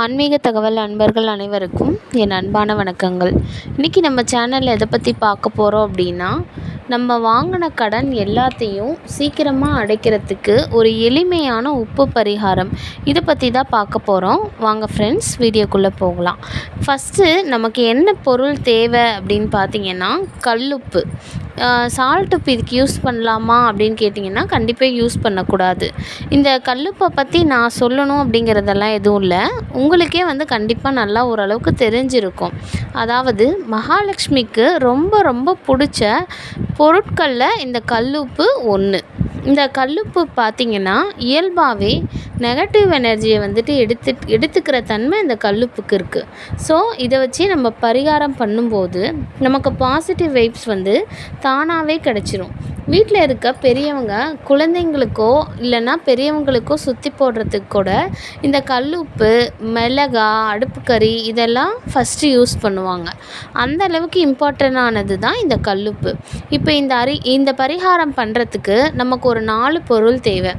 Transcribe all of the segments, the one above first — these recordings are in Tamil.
ஆன்மீக தகவல் அன்பர்கள் அனைவருக்கும் என் அன்பான வணக்கங்கள். இன்றைக்கி நம்ம சேனலில் எதை பற்றி பார்க்க போகிறோம் அப்படின்னா நம்ம வாங்கின கடன் எல்லாத்தையும் சீக்கிரமாக அடைக்கிறதுக்கு ஒரு எளிமையான உப்பு பரிகாரம். இதை பற்றி தான் பார்க்க போகிறோம் வாங்க ஃப்ரெண்ட்ஸ் வீடியோக்குள்ளே போகலாம். ஃபஸ்ட்டு நமக்கு என்ன பொருள் தேவை அப்படின்னு பார்த்தீங்கன்னா கல்லுப்பு சால்ட் உப்பு இதுக்கு யூஸ் பண்ணலாமா அப்படின்னு கேட்டிங்கன்னா கண்டிப்பாக யூஸ் பண்ணக்கூடாது. இந்த கல்லுப்பை பற்றி நான் சொல்லணும் அப்படிங்கிறதெல்லாம் எதுவும் இல்லை. உங்களுக்கே வந்து கண்டிப்பாக நல்லா ஓரளவுக்கு தெரிஞ்சிருக்கும். அதாவது மகாலட்சுமிக்கு ரொம்ப ரொம்ப பிடிச்ச பொருட்களில் இந்த கல்லுப்பு ஒன்று இந்த கல்லுப்பு பார்த்திங்கன்னா இயல்பாகவே நெகட்டிவ் எனர்ஜியை வந்துட்டு எடுத்து எடுத்துக்கிற தன்மை இந்த கல்லுப்புக்கு இருக்குது ஸோ இதை வச்சு நம்ம பரிகாரம் பண்ணும்போது நமக்கு பாசிட்டிவ் வைப்ஸ் வந்து தானாகவே கிடச்சிரும். வீட்டில் இருக்க பெரியவங்க குழந்தைங்களுக்கோ இல்லைன்னா பெரியவங்களுக்கோ சுற்றி போடுறதுக்கு கூட இந்த கல்லுப்பு மிளகா அடுப்பு கறி இதெல்லாம் ஃபஸ்ட்டு யூஸ் பண்ணுவாங்க. அந்த அளவுக்கு இம்பார்ட்டண்டானது தான் இந்த கல்லுப்பு. இப்போ இந்த அரி இந்த பரிகாரம் பண்ணுறதுக்கு நமக்கு ஒரு நாலு பொருள் தேவை.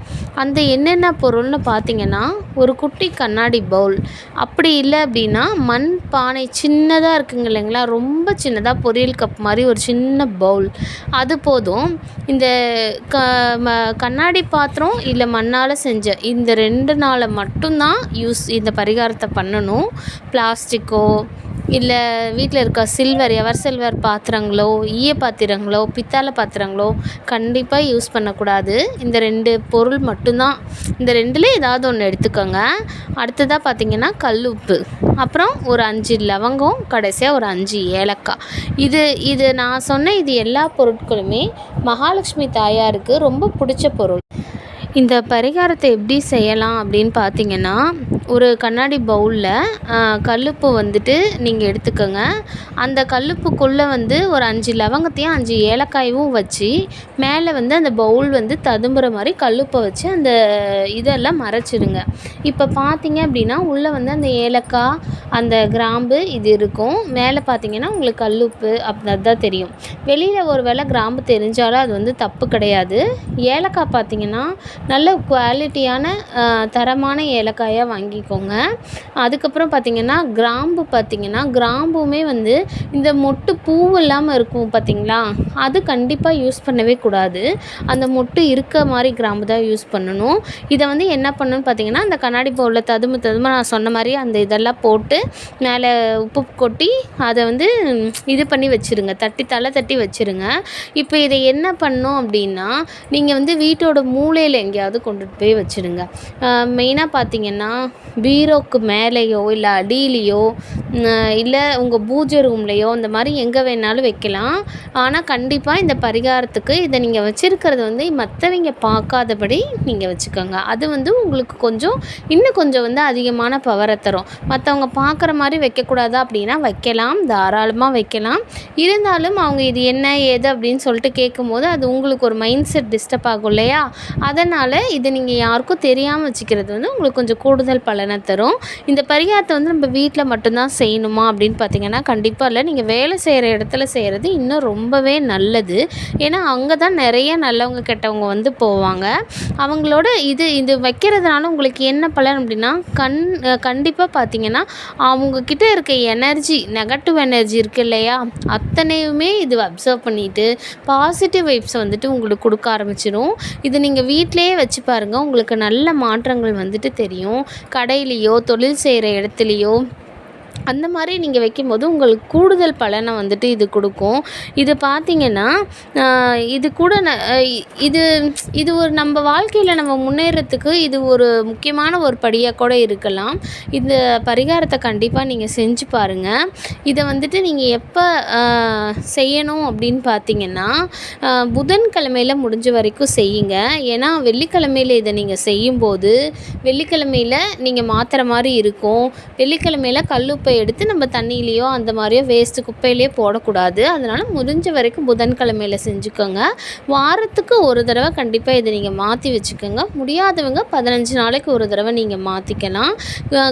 அந்த என்னென்ன பொருள்னு பார்த்தீங்கன்னா ஒரு குட்டி கண்ணாடி பவுல். அப்படி இல்லை அப்படின்னா மண் பானை சின்னதாக இருக்குங்க இல்லைங்களா? ரொம்ப சின்னதாக பொரியல் கப் மாதிரி ஒரு சின்ன பவுல். அது போதும். இந்த க ம கண்ணாடி பாத்திரம் இல்லை மண்ணால் செஞ்ச இந்த ரெண்டு நாளை மட்டும்தான் யூஸ் இந்த பரிகாரத்தை பண்ணணும். பிளாஸ்டிக்கோ இல்லை வீட்டில் இருக்க சில்வர் எவர் சில்வர் பாத்திரங்களோ ஈய பாத்திரங்களோ பித்தளை பாத்திரங்களோ கண்டிப்பாக யூஸ் பண்ணக்கூடாது. இந்த ரெண்டு பொருள் மட்டும்தான். இந்த ரெண்டில் ஏதாவது ஒன்று எடுத்துக்கோங்க. அடுத்ததாக பார்த்திங்கன்னா கல் உப்பு. அப்புறம் ஒரு அஞ்சு லவங்கம் கடைசியாக ஒரு அஞ்சு ஏலக்காய். இது இது நான் சொன்ன இது எல்லா பொருட்களுமே மகாலட்சுமி தாயாருக்கு ரொம்ப பிடிச்ச பொருள். இந்த பரிகாரத்தை எப்படி செய்யலாம் அப்படின்னு பார்த்தீங்கன்னா ஒரு கண்ணாடி பவுலில் கல்லுப்பு வந்துட்டு நீங்கள் எடுத்துக்கோங்க. அந்த கல்லுப்புக்குள்ளே வந்து ஒரு அஞ்சு லவங்கத்தையும் அஞ்சு ஏலக்காயும் வச்சு மேலே வந்து அந்த பவுல் வந்து ததும்புற மாதிரி கல்லுப்பை வச்சு அந்த இதெல்லாம் மறைச்சிடுங்க. இப்போ பார்த்தீங்க அப்படின்னா உள்ளே வந்து அந்த ஏலக்காய் அந்த கிராம்பு இது இருக்கும். மேலே பார்த்தீங்கன்னா உங்களுக்கு கல்லுப்பு அப்படி அதுதான் தெரியும். வெளியில் ஒரு வேளை கிராம்பு தெரிஞ்சாலும் அது வந்து தப்பு கிடையாது. ஏலக்காய் பார்த்தீங்கன்னா நல்ல குவாலிட்டியான தரமான ஏலக்காயாக வாங்கி வாங்கிக்கோங்க. அதுக்கப்புறம் பார்த்திங்கன்னா கிராம்பு பார்த்திங்கன்னா கிராம்புமே வந்து இந்த மொட்டு பூ இல்லாமல் இருக்கும் பார்த்திங்களா அது கண்டிப்பாக யூஸ் பண்ணவே கூடாது. அந்த மொட்டு இருக்க மாதிரி கிராம்பு தான் யூஸ் பண்ணணும். இதை வந்து என்ன பண்ணணும்னு பார்த்திங்கன்னா அந்த கண்ணாடி பவுலில் ததும்பு ததுமை நான் சொன்ன மாதிரி அந்த இதெல்லாம் போட்டு மேலே உப்பு கொட்டி அதை வந்து இது பண்ணி வச்சுருங்க. தட்டி தலை தட்டி வச்சுருங்க. இப்போ இதை என்ன பண்ணோம் அப்படின்னா நீங்கள் வந்து வீட்டோட மூலையில் எங்கேயாவது கொண்டுட்டு போய் வச்சுடுங்க மெயினாக பார்த்தீங்கன்னா பீரோக்கு மேலேயோ இல்லை அடியிலையோ இல்லை உங்கள் பூஜை ரூம்லேயோ இந்த மாதிரி எங்கே வேணாலும் வைக்கலாம். ஆனால் கண்டிப்பாக இந்த பரிகாரத்துக்கு இதை நீங்கள் வச்சுருக்கிறது வந்து மற்றவங்க பார்க்காதபடி நீங்கள் வச்சுக்கோங்க. அது வந்து உங்களுக்கு கொஞ்சம் இன்னும் கொஞ்சம் வந்து அதிகமான பவரை தரும். மற்றவங்க பார்க்குற மாதிரி வைக்கக்கூடாதா அப்படின்னா வைக்கலாம். தாராளமாக வைக்கலாம். இருந்தாலும் அவங்க இது என்ன ஏது அப்படின்னு சொல்லிட்டு கேட்கும்போது அது உங்களுக்கு ஒரு மைண்ட் செட் டிஸ்டர்ப் ஆகும் இல்லையா? அதனால் இதை நீங்கள் யாருக்கும் தெரியாமல் வச்சுக்கிறது வந்து உங்களுக்கு கொஞ்சம் கூடுதல் பலனை தரும். இந்த பரிகாரத்தை வந்து நம்ம வீட்டில் மட்டும்தான் செய்யணுமா அப்படின்னு பார்த்தீங்கன்னா கண்டிப்பாக இல்லை. நீங்கள் வேலை செய்கிற இடத்துல செய்கிறது இன்னும் ரொம்பவே நல்லது. ஏன்னா அங்கே தான் நிறைய நல்லவங்க கெட்டவங்க வந்து போவாங்க. அவங்களோட இது இது வைக்கிறதுனால உங்களுக்கு என்ன பலன் அப்படின்னா கண் கண்டிப்பாக பார்த்தீங்கன்னா அவங்கக்கிட்ட இருக்க எனர்ஜி நெகட்டிவ் எனர்ஜி இருக்குது இல்லையா? அத்தனையுமே இது அப்சர்வ் பண்ணிவிட்டு பாசிட்டிவ் வைப்ஸை வந்துட்டு உங்களுக்கு கொடுக்க ஆரம்பிச்சிடும் இது நீங்கள் வீட்டிலையே வச்சு பாருங்கள் உங்களுக்கு நல்ல மாற்றங்கள் வந்துட்டு தெரியும். கடையிலையோ தொழில் செய்கிற இடத்துலையோ அந்த மாதிரி நீங்கள் வைக்கும்போது உங்களுக்கு கூடுதல் பலனை வந்துட்டு இது கொடுக்கும். இது பார்த்திங்கன்னா இது கூட ந இது இது ஒரு நம்ம வாழ்க்கையில் நம்ம முன்னேறத்துக்கு இது ஒரு முக்கியமான ஒரு படியாக கூட இருக்கலாம். இந்த பரிகாரத்தை கண்டிப்பாக நீங்கள் செஞ்சு பாருங்கள் இதை வந்துட்டு நீங்கள் எப்போ செய்யணும் அப்படின்னு பார்த்தீங்கன்னா புதன்கிழமையில் முடிஞ்ச வரைக்கும் செய்யுங்க. ஏன்னா வெள்ளிக்கிழமையில் இதை நீங்கள் செய்யும்போது வெள்ளிக்கிழமையில் நீங்கள் மாற்றுற மாதிரி இருக்கும். வெள்ளிக்கிழமையில் கல் குப்பை எடுத்து நம்ம தண்ணியிலையோ அந்த மாதிரியோ வேஸ்ட்டு குப்பையிலையோ போடக்கூடாது. அதனால் முடிஞ்ச வரைக்கும் புதன்கிழமையில செஞ்சுக்கோங்க. வாரத்துக்கு ஒரு தடவை கண்டிப்பாக இதை நீங்கள் மாற்றி வச்சுக்கோங்க. முடியாதவங்க பதினஞ்சு நாளைக்கு ஒரு தடவை நீங்கள் மாற்றிக்கலாம்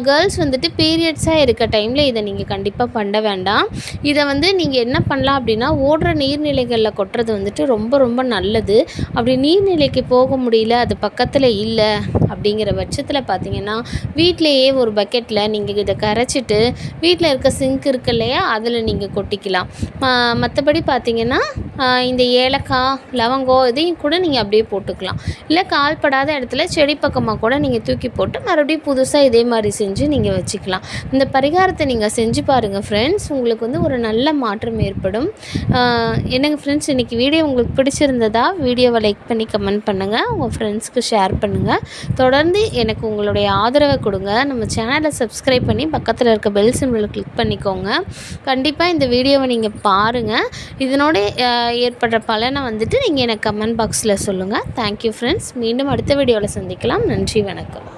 கேர்ள்ஸ் வந்துட்டு பீரியட்ஸாக இருக்க டைமில் இதை நீங்கள் கண்டிப்பாக பண்ண வேண்டாம். இதை வந்து நீங்கள் என்ன பண்ணலாம் அப்படின்னா ஓடுற நீர்நிலைகளில் கொட்டுறது வந்துட்டு ரொம்ப ரொம்ப நல்லது. அப்படி நீர்நிலைக்கு போக முடியல அது பக்கத்தில் இல்லை அப்படிங்கிற பட்சத்தில் பார்த்தீங்கன்னா வீட்டிலையே ஒரு பக்கெட்டில் நீங்கள் இதை கரைச்சிட்டு வீட்டில் இருக்க சிங்க் இருக்கு இல்லையா? அதில் நீங்கள் கொட்டிக்கலாம். மற்றபடி பார்த்தீங்கன்னா இந்த ஏலக்காய் லவங்கம் இதையும் கூட நீங்கள் அப்படியே போட்டுக்கலாம். இல்லை கால்படாத இடத்துல செடி பக்கமாக கூட நீங்கள் தூக்கி போட்டு மறுபடியும் புதுசாக இதே மாதிரி செஞ்சு நீங்கள் வச்சுக்கலாம். இந்த பரிகாரத்தை நீங்கள் செஞ்சு பாருங்கள் ஃப்ரெண்ட்ஸ் உங்களுக்கு வந்து ஒரு நல்ல மாற்றம் ஏற்படும். என்னங்க ஃப்ரெண்ட்ஸ் இன்றைக்கி வீடியோ உங்களுக்கு பிடிச்சிருந்ததா? வீடியோவை லைக் பண்ணி கமெண்ட் பண்ணுங்கள் உங்கள் ஃப்ரெண்ட்ஸ்க்கு ஷேர் பண்ணுங்கள் தொடர்ந்து எனக்கு உங்களுடைய ஆதரவை கொடுங்க. நம்ம சேனலை சப்ஸ்கிரைப் பண்ணி பக்கத்தில் இருக்க பெல் சிம்பிளை கிளிக் பண்ணிக்கோங்க. கண்டிப்பாக இந்த வீடியோவை நீங்கள் பாருங்கள் இதனோட ஏற்படுற பலனை வந்துட்டு நீங்கள் எனக்கு கமெண்ட் பாக்ஸில் சொல்லுங்கள் தேங்க்யூ ஃப்ரெண்ட்ஸ் மீண்டும் அடுத்த வீடியோவில் சந்திக்கலாம். நன்றி வணக்கம்.